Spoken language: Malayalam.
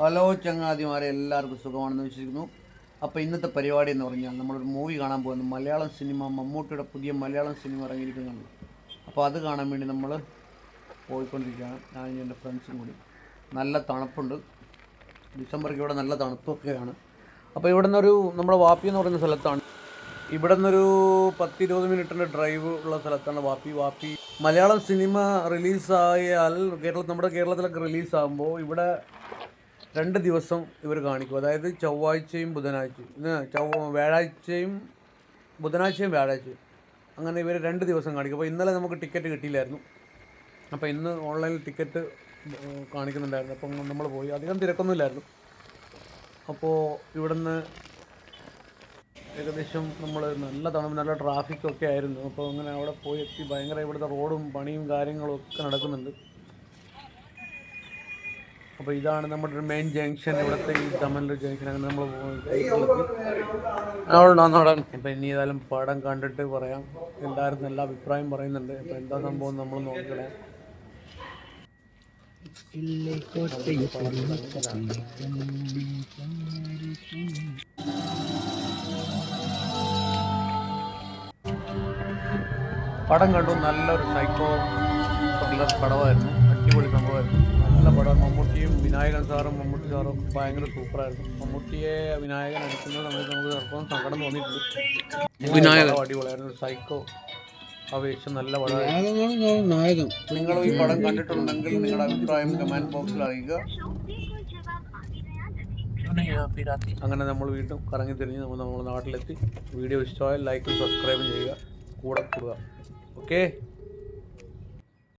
ഹലോ ചങ്ങാതിമാരെ എല്ലാവർക്കും സുഖമാണെന്ന് വിശ്വസിക്കുന്നു. അപ്പോൾ ഇന്നത്തെ പരിപാടി എന്ന് പറഞ്ഞാൽ നമ്മളൊരു മൂവി കാണാൻ പോകുന്നു. മലയാളം സിനിമ മമ്മൂട്ടിയുടെ പുതിയ മലയാളം സിനിമ ഇറങ്ങിയിരിക്കുന്നുണ്ട് അപ്പോൾ അത് കാണാൻ വേണ്ടി നമ്മൾ പോയിക്കൊണ്ടിരിക്കുകയാണ്. ഞാനും എന്റെ ഫ്രണ്ട്സും കൂടി. നല്ല തണുപ്പുണ്ട്. ഡിസംബർക്ക് ഇവിടെ നല്ല തണുപ്പൊക്കെയാണ്. അപ്പോൾ ഇവിടെ നിന്നൊരു നമ്മുടെ വാപ്പി എന്ന് പറയുന്ന സ്ഥലത്താണ്. ഇവിടെ നിന്നൊരു പത്തിരുപത് മിനിറ്റിന്റെ ഡ്രൈവ് ഉള്ള സ്ഥലത്താണ് വാപ്പി. വാപ്പി മലയാളം സിനിമ റിലീസായാൽ കേരള നമ്മുടെ കേരളത്തിലൊക്കെ റിലീസാകുമ്പോൾ ഇവിടെ രണ്ട് ദിവസം ഇവർ കാണിക്കും. അതായത് ചൊവ്വാഴ്ചയും ബുധനാഴ്ചയും. ചൊവ്വ വ്യാഴാഴ്ചയും ബുധനാഴ്ചയും വ്യാഴാഴ്ചയും. അങ്ങനെ ഇവർ രണ്ട് ദിവസം കാണിക്കും. അപ്പോൾ ഇന്നലെ നമുക്ക് ടിക്കറ്റ് കിട്ടിയില്ലായിരുന്നു. അപ്പോൾ ഇന്ന് ഓൺലൈനിൽ ടിക്കറ്റ് കാണിക്കുന്നുണ്ടായിരുന്നു. അപ്പം നമ്മൾ പോയി. അധികം തിരക്കൊന്നുമില്ലായിരുന്നു. അപ്പോൾ ഇവിടുന്ന് ഏകദേശം നമ്മൾ നല്ല തണുപ്പ് നല്ല ട്രാഫിക്കൊക്കെ ആയിരുന്നു. അപ്പോൾ അങ്ങനെ അവിടെ പോയി എത്തി. ഭയങ്കര ഇവിടുത്തെ റോഡും പണിയും കാര്യങ്ങളും ഒക്കെ നടക്കുന്നുണ്ട്. അപ്പോൾ ഇതാണ് നമ്മുടെ ഒരു മെയിൻ ജംഗ്ഷൻ ഇവിടുത്തെ ഈ തമിഴ് ജംഗ്ഷൻ അങ്ങനെ നമ്മൾ പോകുന്നത് ഇപ്പൊ ഇനി ഏതായാലും പടം കണ്ടിട്ട് പറയാം. എല്ലാവരും നല്ല അഭിപ്രായം പറയുന്നുണ്ട്. അപ്പോൾ എന്താ സംഭവം നമ്മൾ നോക്കണേ പടം കണ്ടു. നല്ലൊരു സൈക്കോ പടമായിരുന്നു. അടിപൊളി സംഭവമായിരുന്നു നല്ല പടം. മമ്മൂട്ടിയും വിനായകൻ സാറും മമ്മൂട്ടി സാറും ഒക്കെ ഭയങ്കര സൂപ്പറായിരുന്നു. മമ്മൂട്ടിയെ വിനായകൻ അടിക്കുന്ന സമയത്ത് നമുക്ക് ചിലപ്പോൾ സങ്കടം തോന്നിയിട്ടുണ്ട്. വിനായകൻ. അടിപൊളിയായിരുന്നു. സൈക്കോ അപേക്ഷം നല്ല പടമായിരുന്നു നിങ്ങൾ ഈ പടം കണ്ടിട്ടുണ്ടെങ്കിൽ നിങ്ങളുടെ അഭിപ്രായം കമന്റ് ബോക്സിൽ അറിയിക്കുക. അങ്ങനെ നമ്മൾ വീണ്ടും കറങ്ങി തിരിഞ്ഞ് നമ്മൾ നമ്മുടെ നാട്ടിലെത്തി. വീഡിയോ ഇഷ്ടമായാൽ ലൈക്കും സബ്സ്ക്രൈബും ചെയ്യുക. കൂടെ കൂടുക. ഓക്കെ